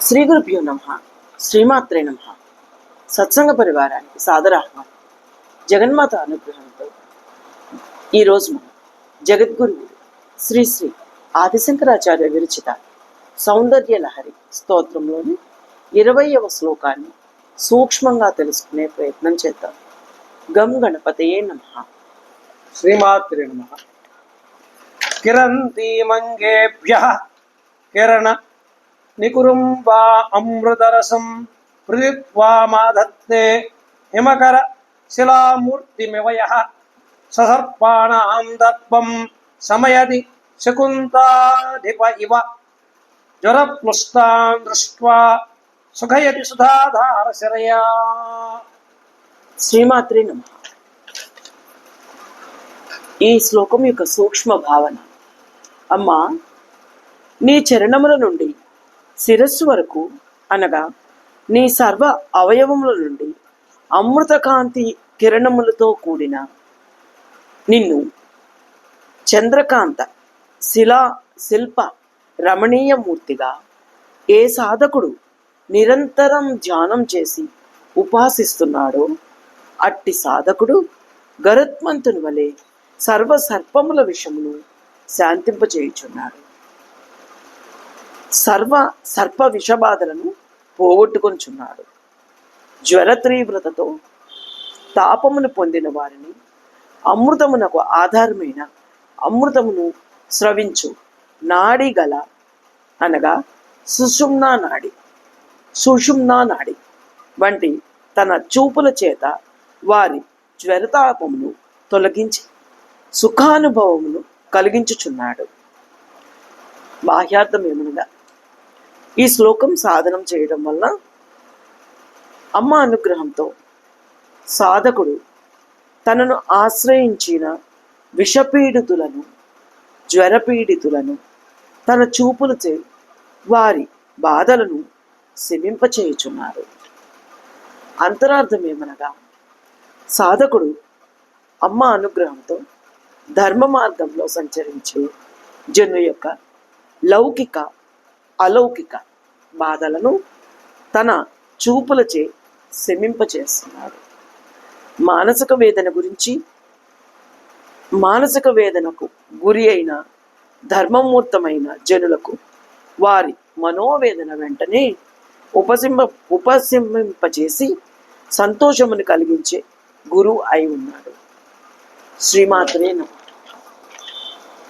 శ్రీ గురుభ్యో నమ. శ్రీమాత్రే నమ. సత్సంగ పరివారానికి సాదరాహ్వానం. జగన్మాత అనుగ్రహంతో ఈరోజు మనం జగద్గురువు శ్రీ శ్రీ ఆదిశంకరాచార్య విరచిత సౌందర్య లహరి స్తోత్రంలోని ఇరవయవ శ్లోకాన్ని సూక్ష్మంగా తెలుసుకునే ప్రయత్నం చేద్దాం. గం గణపతయే నమ. శ్రీమాత్రే నమ. కిరంతీమంగేభ్య కిరణ నికురుం వా అమృతరసం పృథిత్వా మాధత్తే హిమకర శిలామూర్తిమివయ ససర్పాణాం దత్వం సమయది శకుంతాధిప ఇవ జ్వరప్లుష్టాం దృష్ట్వా సుఖయతి సుధాధార శరయా శ్రీమాత్రి నమ. ఈ శ్లోకం యొక్క సూక్ష్మ భావన. అమ్మా నీ చరణముల నుండి శిరస్సు వరకు అనగా నీ సర్వ అవయవముల నుండి అమృతకాంతి కిరణములతో కూడిన నిన్ను చంద్రకాంత శిలా శిల్ప రమణీయమూర్తిగా ఏ సాధకుడు నిరంతరం ధ్యానం చేసి ఉపాసిస్తున్నాడో అట్టి సాధకుడు గరుత్మంతుని వలె సర్వ సర్పముల విషమును శాంతింపచేయుచున్నాడు సర్వ సర్ప విషబాధలను పోగొట్టుకొనుచున్నాడు జ్వర తీవ్రతతో తాపమును పొందిన వారిని అమృతమునకు ఆధారమైన అమృతమును స్రవించు. నాడి గల అనగా సుషుమ్నా నాడి సుషుమ్నా నాడి వంటి తన చూపుల చేత వారి జ్వరతాపమును తొలగించి సుఖానుభవమును కలిగించుచున్నాడు. బాహ్యార్థం ఏమనగా ఈ శ్లోకం సాధనం చేయడం వల్ల అమ్మ అనుగ్రహంతో సాధకుడు తనను ఆశ్రయించిన విషపీడితులను జ్వరపీడితులను తన చూపులచే వారి బాధలను శమింపచేయుచున్నారు. అంతరార్థం ఏమనగా సాధకుడు అమ్మ అనుగ్రహంతో ధర్మ మార్గంలో సంచరించే జను యొక్క లౌకిక అలౌకిక బాధలను తన చూపులచే శమింపచేస్తున్నాడు మానసిక వేదన గురించి మానసిక వేదనకు గురి అయిన ధర్మమూర్తమైన జనులకు వారి మనోవేదన వెంటనే ఉపసింప ఉపసింపచేసి సంతోషమును కలిగించే గురువు అయి ఉన్నాడు. శ్రీమాత్రే నమః.